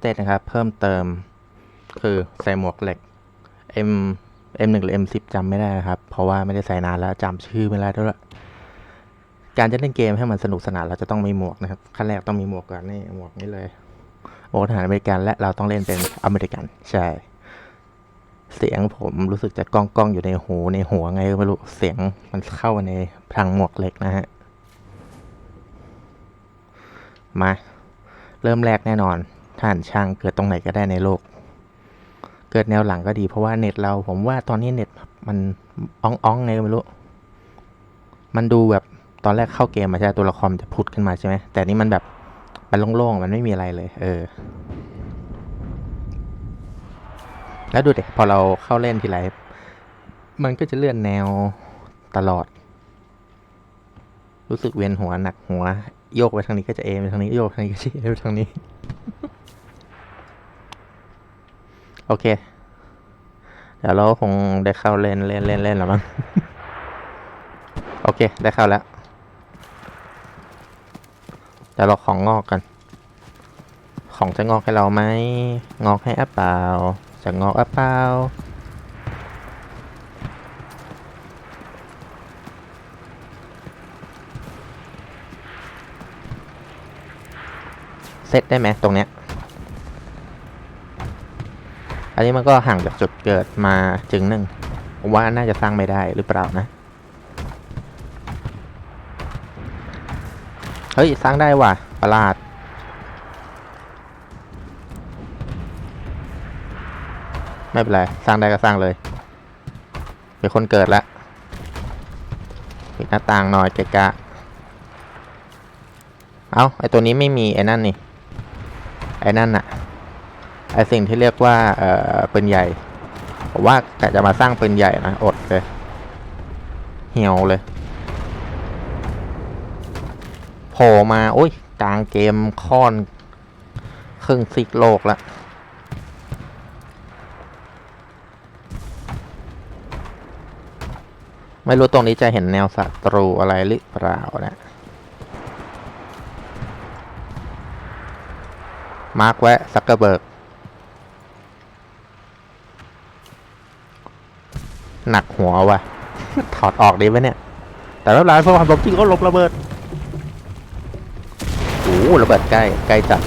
เต้นะครับ เพิ่มเติมคือใส่หมวกเหล็ก M M หนึ่งหรือ M สิบจำไม่ได้นะครับ เพราะว่าไม่ได้ใส่นานแล้วจำชื่อไม่ได้ด้วยการจะเล่นเกมให้มันสนุกสนานเราจะต้องมีหมวกนะครับขั้นแรกต้องมีหมวกก่อนนี่หมวกนี้เลยหมวกทหารอเมริกันและเราต้องเล่นเป็นอเมริกันใช่ เสียงผมรู้สึกจะก้องก้องอยู่ในหูในหัวไงไม่รู้เสียงมันเข้าในทางหมวกเหล็กนะฮะมา เริ่มแรกแน่นอน ทานช่างเกิดตรงไหนก็ได้ในโลก เกิดแนวหลังก็ดีเพราะว่าเน็ตเรา ผมว่าตอนนี้เน็ตมันอ่องอ่องๆไงไม่รู้ มันดูแบบตอนแรกเข้าเกมมาใช่ไหมตัวละครจะพุดขึ้นมาใช่ไหมแต่นี่มันแบบมันโล่งๆมันไม่มีอะไรเลย เออ แล้วดูเด็กพอเราเข้าเล่นทีไรมันก็จะเลื่อนแนวตลอด รู้สึกเวียนหัวหนักหัว โยกไปทางนี้ก็จะเอไปทางนี้โยกทางนี้ก็จะเอไปทางนี้ โอเค เดี๋ยวเราคงได้เข้าเล่นเล่นเล่นเล่นแล้วมั้ง โอเค ได้เข้าแล้ว เดี๋ยวเราของงอกกัน ของจะงอกให้เราไหม งอกให้อัปเปล่า จะงอกอัปเปล่าเซตได้ไหมตรงเนี้ย อันนี้มันก็ห่างจากจุดเกิดมาจึงหนึ่งผมว่าน่าจะสร้างไม่ได้หรือเปล่านะ เฮ้ย สร้างได้ว่ะ ประหลาด ไม่เป็นไร สร้างได้ก็สร้างเลย เป็นคนเกิดละปิดหน้าต่างหน่อยเกะกะ เอาไอตัวนี้ไม่มีไอ้นั่นนี่ ไอ้นั่นน่ะ ไอสิ่งที่เรียกว่าเออปืนใหญ่ผมว่ากะจะมาสร้างปืนใหญ่นะอดเลยเหี่ยวเลยโผล่มาโอ้ยกลางเกมค่อนครึ่งซิกโลกละไม่รู้ตรงนี้จะเห็นแนวศัตรูอะไรหรือเปล่านะมาร์กแวะซักเกอร์เบิร์ก หนักหัวว่ะ ถอดออกดีไหมเนี่ย แต่ไม่เป็นเพราะความลบจริงก็ลบระเบิดโอ้ระเบิดใกล้ใกล้จัด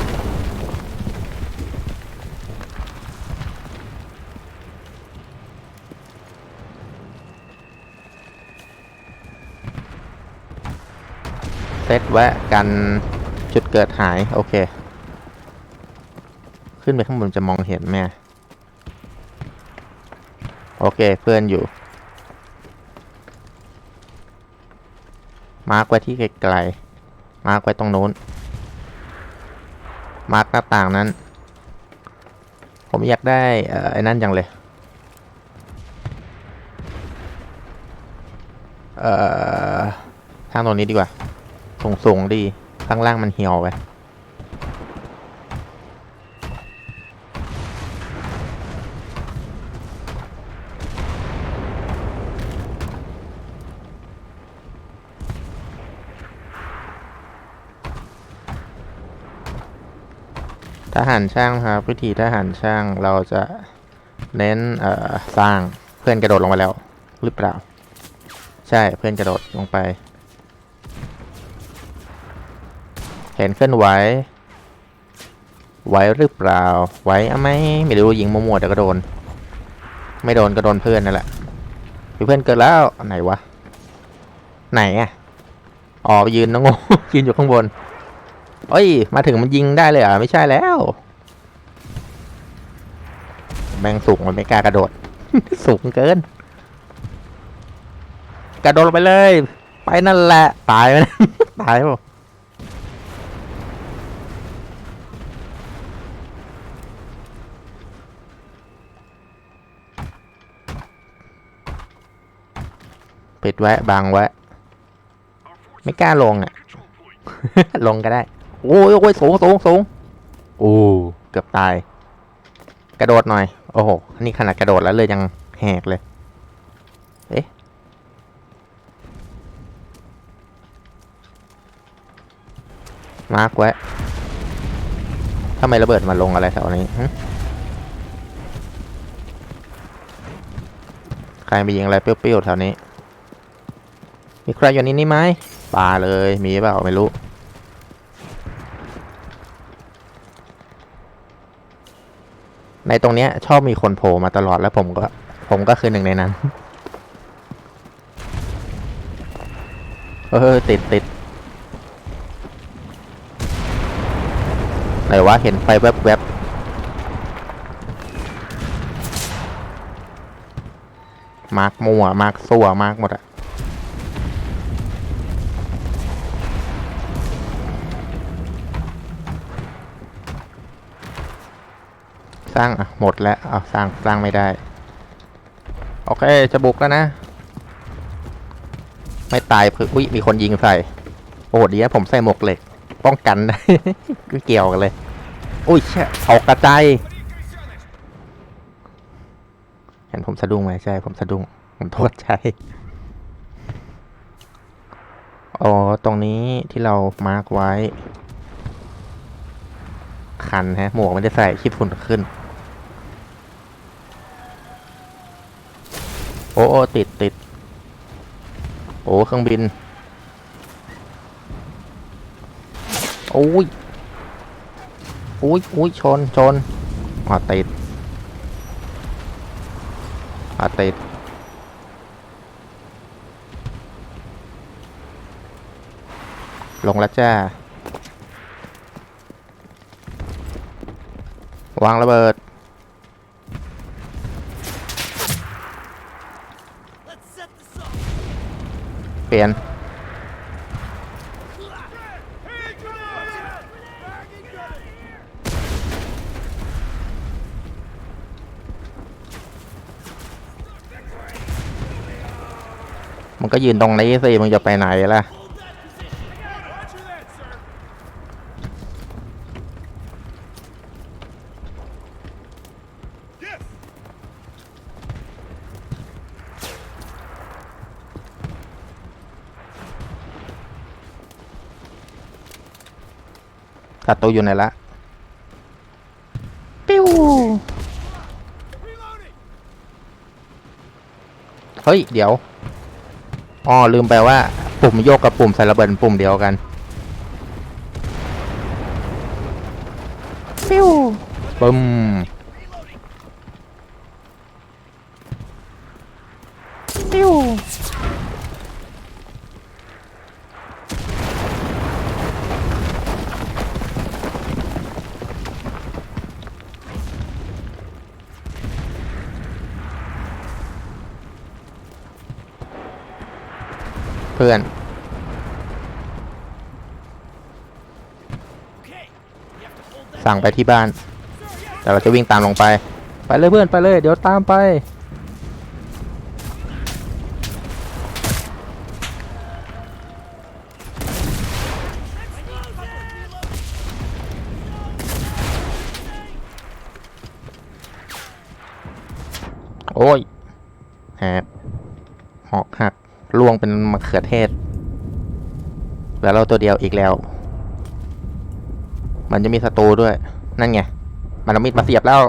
เซตแวะกันจุดเกิดหาย โอเค ขึ้นไปข้างบนจะมองเห็นไหม โอเคเพื่อนอยู่ มาร์กไว้ที่ไกลๆมาร์กไว้ตรงนู้น มาร์กหน้าต่างนั้น ผมอยากได้เอ่อไอ้นั่นจังเลย เอ่อ ทางตรงนี้ดีกว่า สูงๆดี ข้างล่างมันเหี่ยวไป หารช่างครับวิธีทหารช่างเราจะเน้นเอ่อสร้างเพื่อนกระโดดลงไปแล้วหรือเปล่า ใช่เพื่อนกระโดดลงไป เห็นเคลื่อนไหวไหวหรือเปล่าไหวอะไหมไม่รู้ยิงมั่วๆเดี๋ยวก็โดน ไม่โดนก็โดนเพื่อนนั่นแหละเพื่อนเกิดแล้วไหนวะไหนอะอ๋อไปยืนนะงงยืนอยู่ข้างบน เอ้ย มาถึงมันยิงได้เลยเหรอะไม่ใช่แล้วแบงสูงมันไม่กล้ากระโดด สูงเกิน กระโดดไปเลย ไปนั่นแหละ ตายไหมตายปล่าปิดไว้บังไว้ ไม่กล้าลงอะ ลงก็ได้ โอ้ยโอ้ยสูงสูงสูงโอ้เกือบตาย กระโดดหน่อย โอ้โห นี่ขนาดกระโดดแล้วเลยยังแหกเลย เอ๊ะมาร์กไว้ทำไมระเบิดมาลงอะไรแถวนี้ใครไปยิงอะไรเปรี้ยวๆแถวนี้ มีใครอยู่นี่นี่ไหมปลาเลย มีเปล่าไม่รู้ ในตรงเนี้ยชอบมีคนโผล่มาตลอดแล้วผมก็ ผมก็คือหนึ่งในนั้น เออติดติดไหนวะเห็นไฟแวบๆมาร์กมัวมาร์กซัวมาร์กหมดอะ ร้างอะหมดแล้วเอาสร้างสร้างไม่ได้ โอเคจะบุกแล้วนะ ไม่ตายเพื่ออุ้ยมีคนยิงใส่โอ้ดีนะผมใส่หมวกเหล็ก ป้องกันได้ก็เกี่ยวกันเลย อุ้ยแช่ออกกระจายเห็นผมสะดุ้งไหมใช่ ผมสะดุ้งผมโทษใจอ๋อตรงนี้ที่เรามาร์กไว้ คันฮะ หมวกไม่ได้ใส่คิดฝุ่นขึ้น อ้โอ้ติดติดโอ้เครื่องบิน โอ้ยโอ้ยโอ้ยชนชนอ่าติดอ่าติดลงแล้วจ้า วางระเบิด เปลี่ยน มันก็ยืนตรงนี้สิมึงจะไปไหนล่ะ ศัตรูอยู่ไหนละปิ้วเฮ้ย เดี๋ยวอ๋อลืมไปว่า ปุ่มโยกกับปุ่มใส่ระเบิดเป็นปุ่มเดียวกันปิ้วปึ้ม ปิ้ว เพื่อน สั่งไปที่บ้าน แต่เราจะวิ่งตามลงไป ไปเลยเพื่อนไปเลย เดี๋ยวตามไป โอ้ยแหบหอกหักล่วงเป็นมะเขือเทศ แล้วเราตัวเดียวอีกแล้ว มันจะมีศัตรูด้วย นั่นไง มันเอามีดมาเสียบแล้ว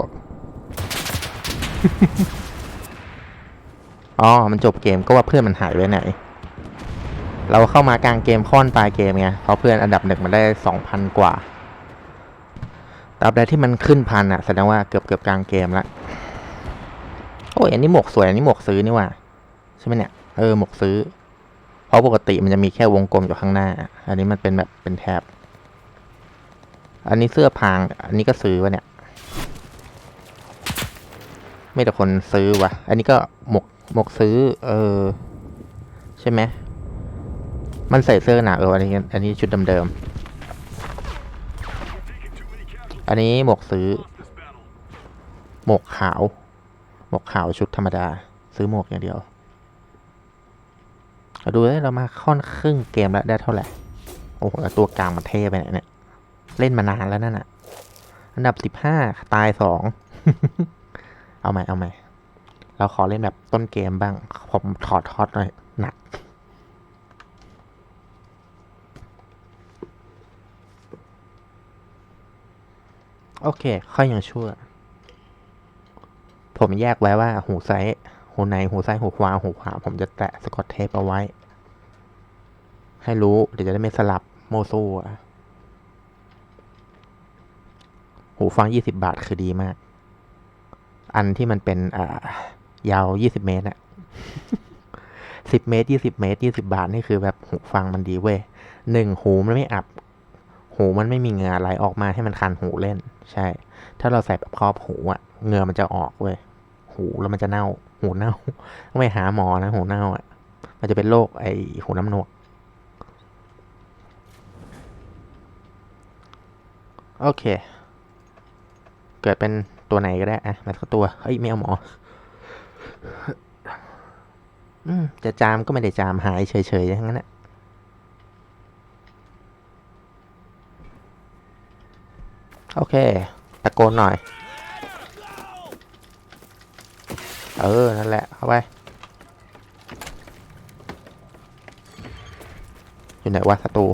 อ๋อ มันจบเกมก็ว่าเพื่อนมันหายไปไหน เราเข้ามากลางเกมค่อนปลายเกมไง เพราะเพื่อนอันดับหนึ่งมันได้สองพันกว่าตราบใดที่มันขึ้นพันอะแสดงว่าเกือบเกือบกลางเกมละ โอ้ยอันนี้หมวกสวย อันนี้หมวกซื้อนี่ว่าใช่ไหมเนี่ย เออหมวกซื้อ เพราะปกติมันจะมีแค่วงกลมอยู่ข้างหน้า อันนี้มันเป็นแบบเป็นแถบ อันนี้เสื้อพาง อันนี้ก็ซื้อวะเนี่ย ไม่แต่คนซื้อวะ อันนี้ก็หมวกหมวกซื้อ เออ ใช่ไหม มันใส่เสื้อหนาเออ อันนี้ อันนี้ชุดเดิมๆ อันนี้หมวกซื้อ หมวกขาว หมวกขาวชุดธรรมดา ซื้อหมวกอย่างเดียวเราดูเลยเรามาค่อนครึ่งเกมแล้วได้เท่าไหร่ โอ้โหตัวกลางมันเท่ไปเนี่ย เล่นมานานแล้วนั่นน่ะอันดับสิบห้าตายสองเอาใหม่เอาใหม่เราขอเล่นแบบต้นเกมบ้าง ผมถอดทอดหน่อยหนัก โอเค ค่อยยังชั่ว ผมแยกไว้ว่าหูซ้ายหูในหูซ้ายหูขวาหูขวา ผมจะแตะสกอตเทปเอาไว้ ให้รู้ เดี๋ยวจะได้ไม่สลับโมโซ่อะ หูฟังยี่สิบาทคือดีมาก อันที่มันเป็นอ่ายาวยี่สิบเมตรอะสิบเมตรยี่สิบเมตรยี่สิบาทนี่คือแบบหูฟังมันดีเว้ยหนึ่งหูมันไม่อับ หูมันไม่มีเหงื่อไหลออกมาให้มันคันหูเล่น ใช่ ถ้าเราใส่แบบครอบหูอะเหงื่อมันจะออกเว้ยหูแล้วมันจะเน่า หูเน่าต้องไปหาหมอนะหูเน่าอะมันจะเป็นโรคไอหูน้ำหนวกโอเค เกิดเป็นตัวไหนก็ได้อะมาสักตัว เฮ้ยไม่เอาหมอ อืม จะจามก็ไม่ได้จามหายเฉยๆอย่างนั้นแหละโอเค ตะโกนหน่อย เออ นั่นแหละ เข้าไป อยู่ไหนวะศัตรู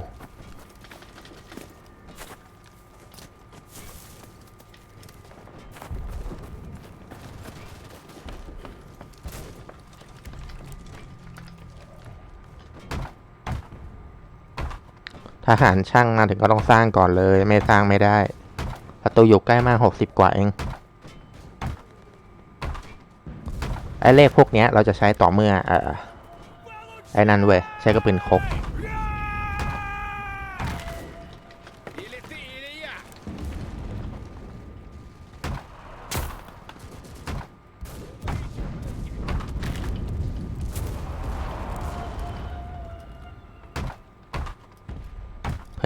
ทหารช่างมาถึงก็ต้องสร้างก่อนเลย ไม่สร้างไม่ได้ ประตูอยู่ใกล้มากหกสิบกว่าเอง ไอ้เลขพวกนี้เราจะใช้ต่อเมื่อเอ่อไอ้นั่นเว้ยใช้กระปืนคก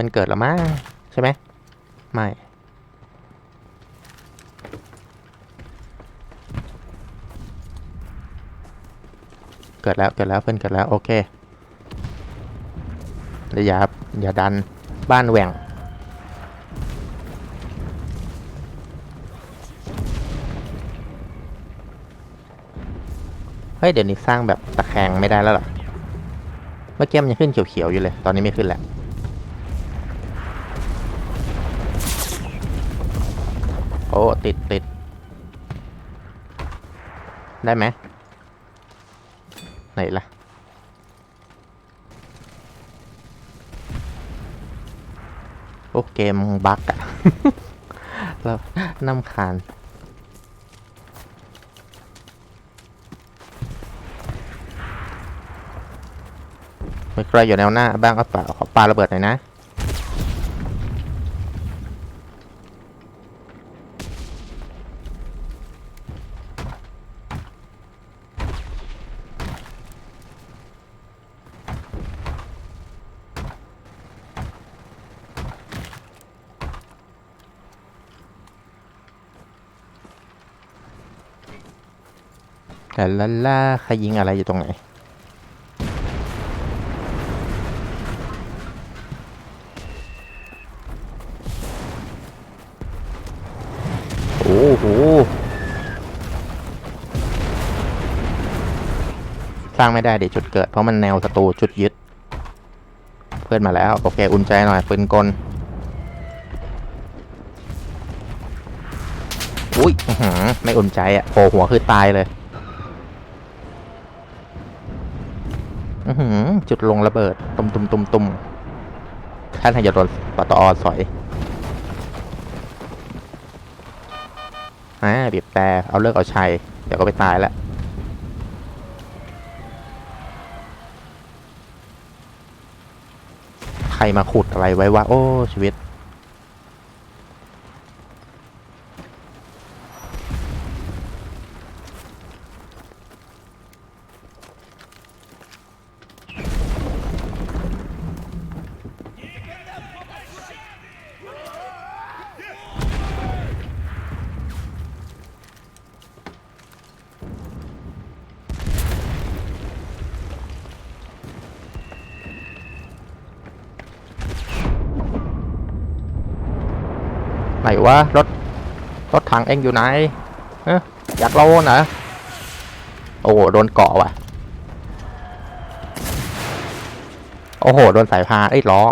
เพิ่นเกิดแล้วมั้งใช่ไหมไม่เกิดแล้วเกิดแล้วเพิ่อนเกิดแล้วโอเคเดี๋ยวอย่าอย่าดันบ้านแหว่งเฮ้ยเดี๋ยวนี้สร้างแบบตะแคงไม่ได้แล้วหรอ เมื่อกี้มันยังขึ้นเขียวๆอยู่เลย ตอนนี้ไม่ขึ้นแล้ว โอ้ ติดติดได้ไหมไหนล่ะ โอ้ เกมบั๊กอะแล้วน้ำคาญมีใครอยู่แนวหน้าบ้างก็เปล่าขอปาระเบิดหน่อยนะ แต่ละล่าใครยิงอะไรอยู่ตรงไหน โอ้โห สร้างไม่ได้เดี๋ยวจุดเกิด เพราะมันแนวศัตรูจุดยึด เพื่อนมาแล้ว โอเค อุ่นใจหน่อยปืนกลอุ้ยไม่อุ่นใจอะโผล่หัวคือตายเลย อือหือ จุดลงระเบิด ตุมตุมตุมตุมท่านให้จะโดนปตอสอยอ่าบีบแต่เอาเลิกเอาชัย เดี๋ยวก็ไปตายแล้วใครมาขุดอะไรไว้วะโอ้ชีวิต วะรถรถถังเองอยู่ไหนเอ๊ะอยากโลนเหรอโอ้โหโดนเกาะว่ะโอ้โหโดนสายพานเอ้ล้อ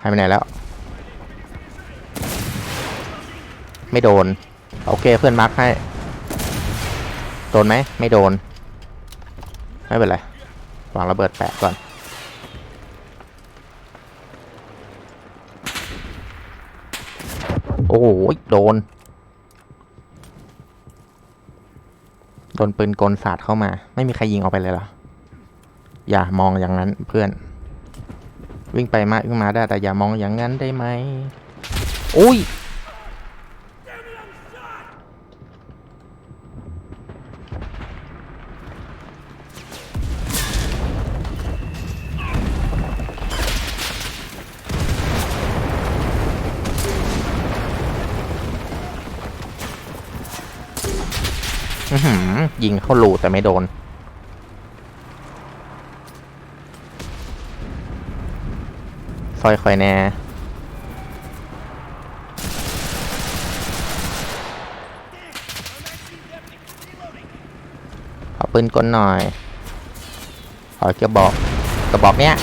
หายไปไหนแล้ว ไม่โดน โอเคเพื่อนมาร์คให้ โดนไหมไม่โดน ไม่เป็นไรวางระเบิดแปะก่อน โอ้โหโดน โดนปืนกลสาดเข้ามา ไม่มีใครยิงออกไปเลยเหรอ อย่ามองอย่างนั้นเพื่อน วิ่งไปมาวิ่งมาได้แต่อย่ามองอย่างนั้นได้ไหมอุ้ย ยิงเข้ารูแต่ไม่โดน ซอยคอยแน่ขอปืนกลหน่อย ขอกระบอกกระบอกเนี้ย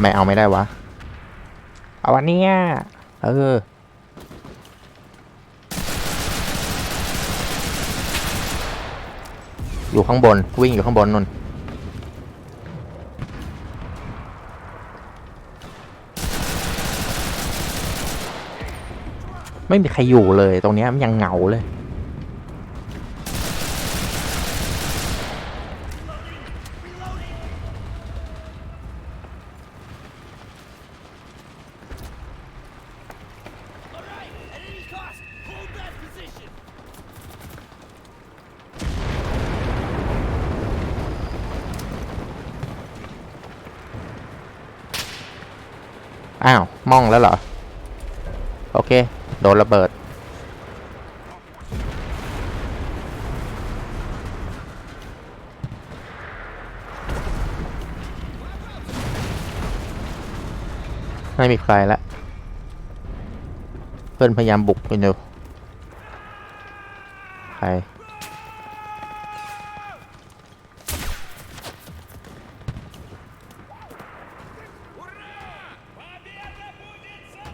ไม่เอาไม่ได้วะ เอาวันนี้เออ อยู่ข้างบน วิ่งอยู่ข้างบนนุ่นไม่มีใครอยู่เลย ตรงนี้มันยังเหงาเลย ม่องแล้วเหรอ โอเค โดนระเบิด ไม่มีใครละ เพื่อนพยายามบุกไปอยู่ใคร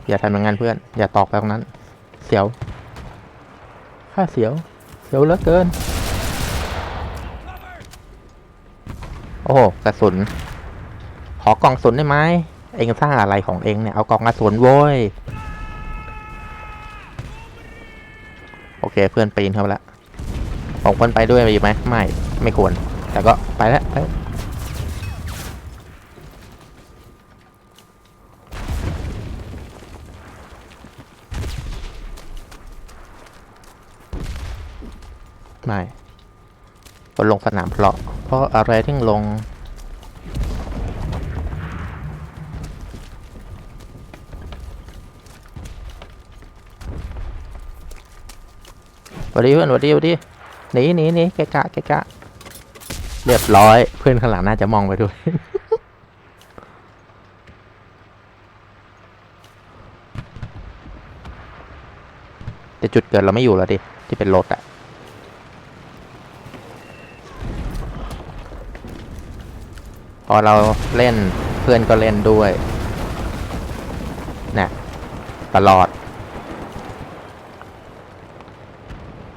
อย่าทำอย่างนั้นเพื่อน อย่าตอกไปตรงนั้น เสียวค่าเสียว เสียวเหลือเกิน โอ้โหกระสุน ขอกล่องสุนได้ไหม เองสร้างอะไรของเองเนี่ย เอากล่องกระสุนโว้ย โอเคเพื่อนปีนเข้าไปแล้วผมควรไปด้วยดีไหม ไม่ ไม่ควร แต่ก็ไปแล้ว ไม่คนลงสนามเพลาะเพราะอะไรถึงลง วัสดีเพื่อนวัสดีวัสดีหนีหนีหนีแกะกะแกะกะเรียบร้อย เพื่อนข้างหลังน่าจะมองไปด้วยแต่จุดเกิดเราไม่อยู่แล้วดิ ที่เป็นรถอะ พอเราเล่นเพื่อนก็เล่นด้วยนะตลอด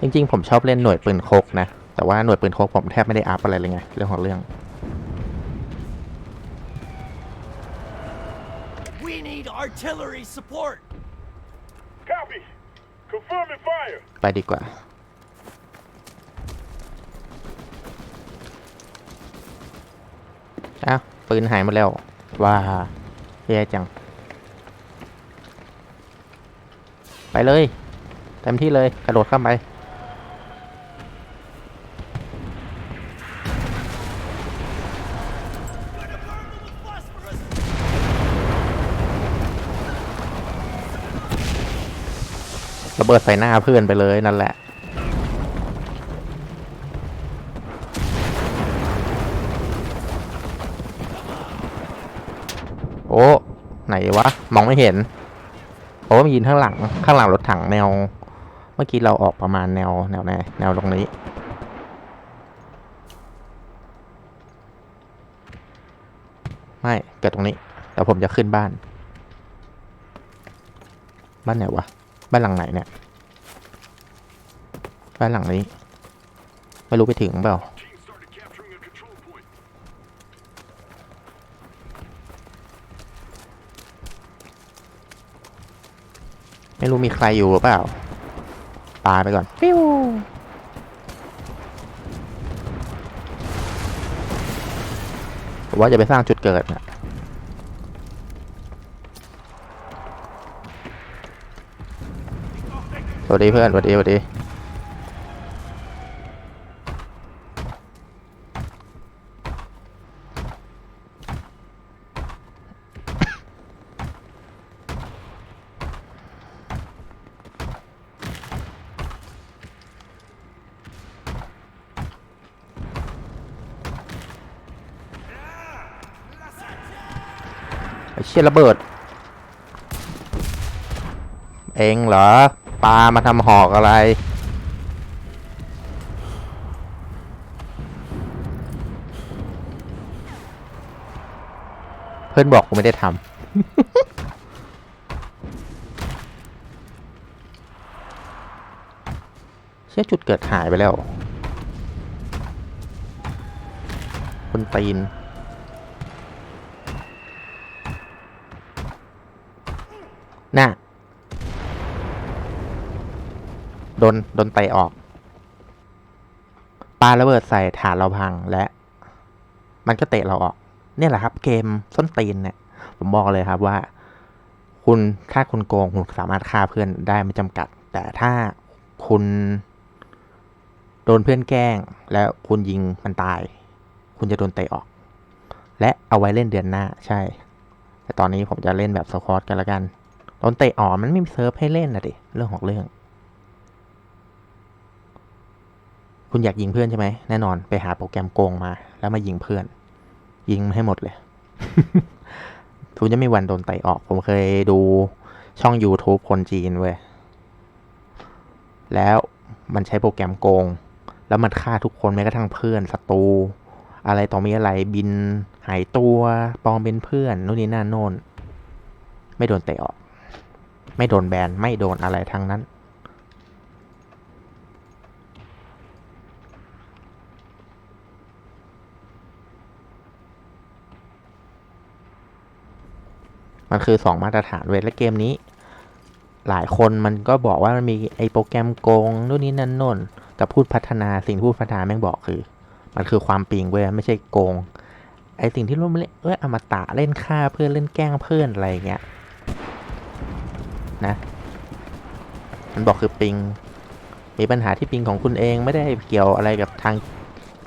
จริงๆ ผมชอบเล่นหน่วยปืนโคกนะ แต่ว่าหน่วยปืนโคกผมแทบไม่ได้อัพอะไรเลยไง เรื่องของเรื่อง We need artillery support. Copy. Confirming fire. ไปดีกว่า อ้าวปืนหายหมดแล้วว่าแย่จัง ไปเลยเต็มที่เลยกระโดดเข้าไประเบิดใส่หน้าเพื่อนไปเลยนั่นแหละ โอ้ ไหน วะ มองไม่เห็นโอ้มันยินข้างหลัง ข้างหลังรถถังแนว เมื่อกี้เราออกประมาณแนวแนวไหนแนวตรงนี้ ไม่เกิดตรงนี้ แต่ผมจะขึ้นบ้าน บ้านไหนวะ บ้านหลังไหนเนี่ย บ้านหลังนี้ ไม่รู้ไปถึงเปล่า ไม่รู้มีใครอยู่หรือเปล่าปาไปก่อนปิ้วผมว่าจะไปสร้างจุดเกิดนะสวัสดีเพื่อนสวัสดีสวัสดี เชี่ยระเบิด เองเหรอปลามาทำหอกอะไร เพื่อนบอกกูไม่ได้ทำเชี่ยจุดเกิดหายไปแล้ว คนตีน น่ะ โดนโดนเตะออกปาระเบิดใส่ฐานเราพังและ มันก็เตะเราออก เนี่ยแหละครับ เกมส้นตีนเนี่ย ผมบอกเลยครับว่า คุณถ้าคุณโกงคุณสามารถฆ่าเพื่อนได้ไม่จำกัด แต่ถ้าคุณ โดนเพื่อนแกล้ง แล้วคุณยิงมันตาย คุณจะโดนเตะออก และเอาไว้เล่นเดือนหน้าใช่ แต่ตอนนี้ผมจะเล่นแบบสควอตกันละกันตอนเตะออกมันไม่มีเซิร์ฟให้เล่นนะดิเรื่องของเรื่อง คุณอยากยิงเพื่อนใช่ไหมแน่นอนไปหาโปรแกรมโกงมา แล้วมายิงเพื่อน ยิงให้หมดเลย คุณจะไม่วันโดนเตะออก ผมเคยดูช่อง YouTube คนจีนเว้ยแล้วมันใช้โปรแกรมโกง แล้วมันฆ่าทุกคนแม้กระทั่งเพื่อนศัตรูอะไรต่อมีอะไรบินหายตัวปลอมเป็นเพื่อนนู่นนี่นั่นโน่นไม่โดนเตะออก ไม่โดนแบนไม่โดนอะไรทั้งนั้น มันคือสองมาตรฐานเว้ยและเกมนี้ หลายคนมันก็บอกว่ามันมีไอโปรแกรมโกงนู่นนี่นั่นโน่นกับพูดพัฒนาสิ่งที่พูดพัฒนาแม่งบอกคือ มันคือความปิงเว้ยไม่ใช่โกง ไอสิ่งที่ร่วมเล่นเอ้ยอมตะเล่นฆ่าเพื่อนเล่นแกล้งเพื่อนอะไรเงี้ยนะมันบอกคือปิง มีปัญหาที่ปิงของคุณเองไม่ได้เกี่ยวอะไรกับทาง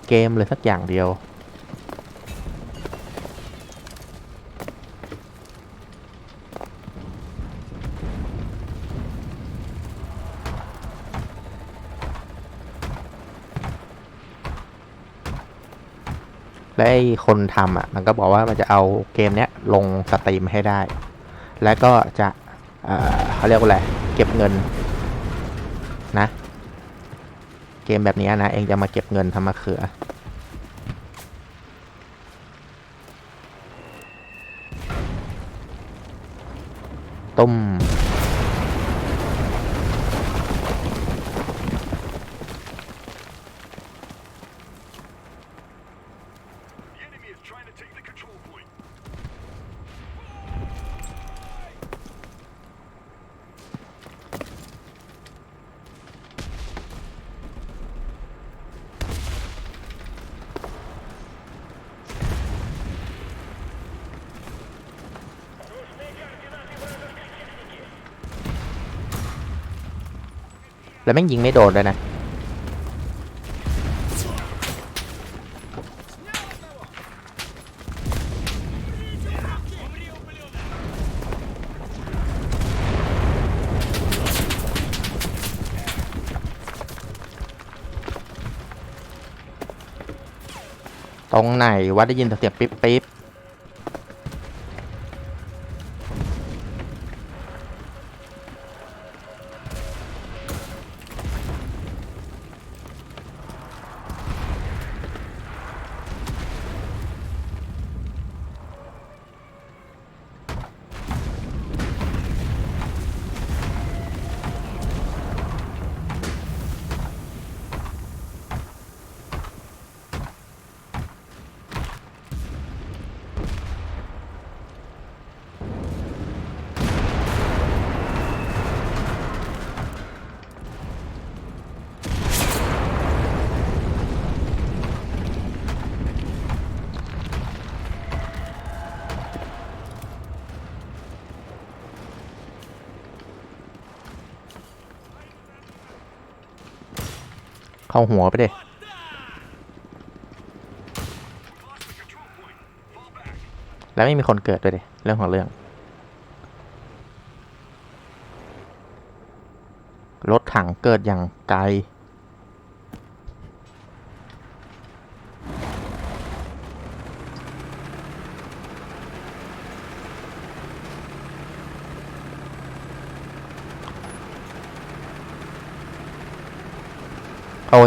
เกมเลยสักอย่างเดียว และไอ้คนทำอะมันก็บอกว่ามันจะเอาเกมเนี้ยลงสตรีมให้ได้ แล้วก็จะเเขาเรียกว่าอะไรเก็บเงินนะ เกมแบบนี้นะ เองจะมาเก็บเงินทำมะเขือต้ม แล้วแม่งยิงไม่โดนเลยนะ ตรงไหนว่าได้ยินแต่เสียงปิ๊บปิ๊บ เข้าหัวไปเด้แล้วไม่มีคนเกิดด้วยเด้เรื่องของเรื่อง รถถังเกิดอย่างไกล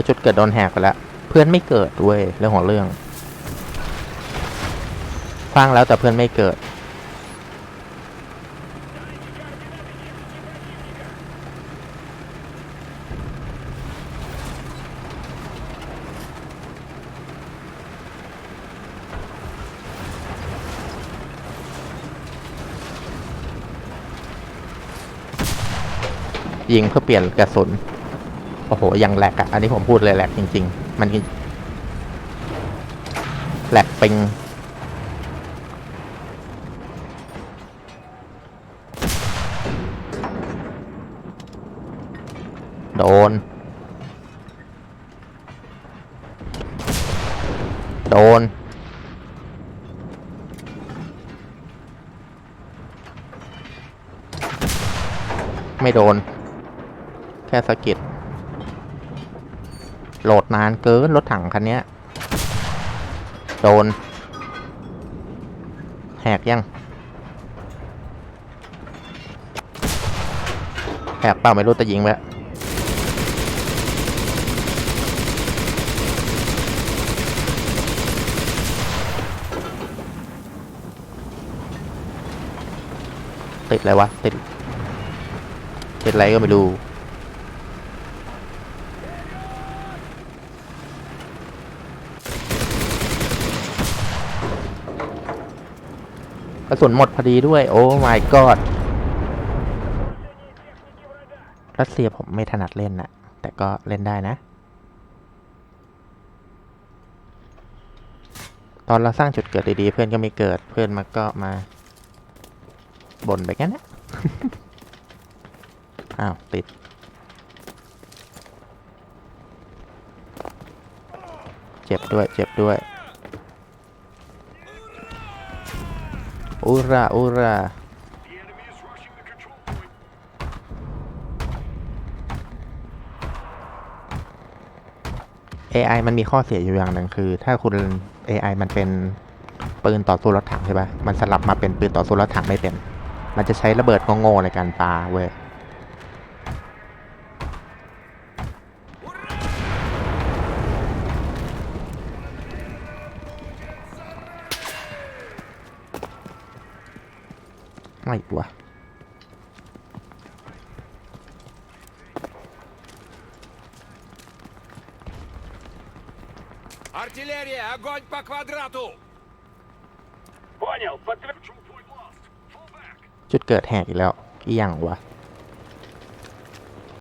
จุดเกิดโดนแหกไปแล้วเพื่อนไม่เกิดเว้ยเรื่องของเรื่องคว้างแล้วแต่เพื่อนไม่เกิด ยิงเพื่อเปลี่ยนกระสุน โอ้โหยังแหลกอะอันนี้ผมพูดเลยแหลกจริง ๆ มันแหลกเปิงโดน โดน ไม่โดน แค่สะกิด โหลดนานเกินรถถังคันนี้โดนแหกยังแหกเปล่าไม่รู้แต่ยิงไปติดอะไรวะ ติด ติดอะไรก็ไม่รู้ กระสุนหมดพอดีด้วย โอ้ my god รัสเซียผมไม่ถนัดเล่นนะแต่ก็เล่นได้นะ ตอนเราสร้างจุดเกิดดีๆ เพื่อนก็ไม่เกิดเพื่อนมาก็มาบ่นไปแค่นั้นอ้าว ติดเจ็บด้วย เจ็บด้วย อุราอุราเอไอมันมีข้อเสียอยู่อย่างหนึ่งคือ ถ้าคุณ AI มันเป็นปืนต่อสู้รถถังใช่ปะมันสลับมาเป็นปืนต่อสู้รถถังไม่เป็น มันจะใช้ระเบิดโง่ๆในการปาเว้ย วะ Артиллерия, огонь по квадрату! Понял. Control point lost. Fall back. จุดเกิดแหกอีกแล้วอีหยังวะ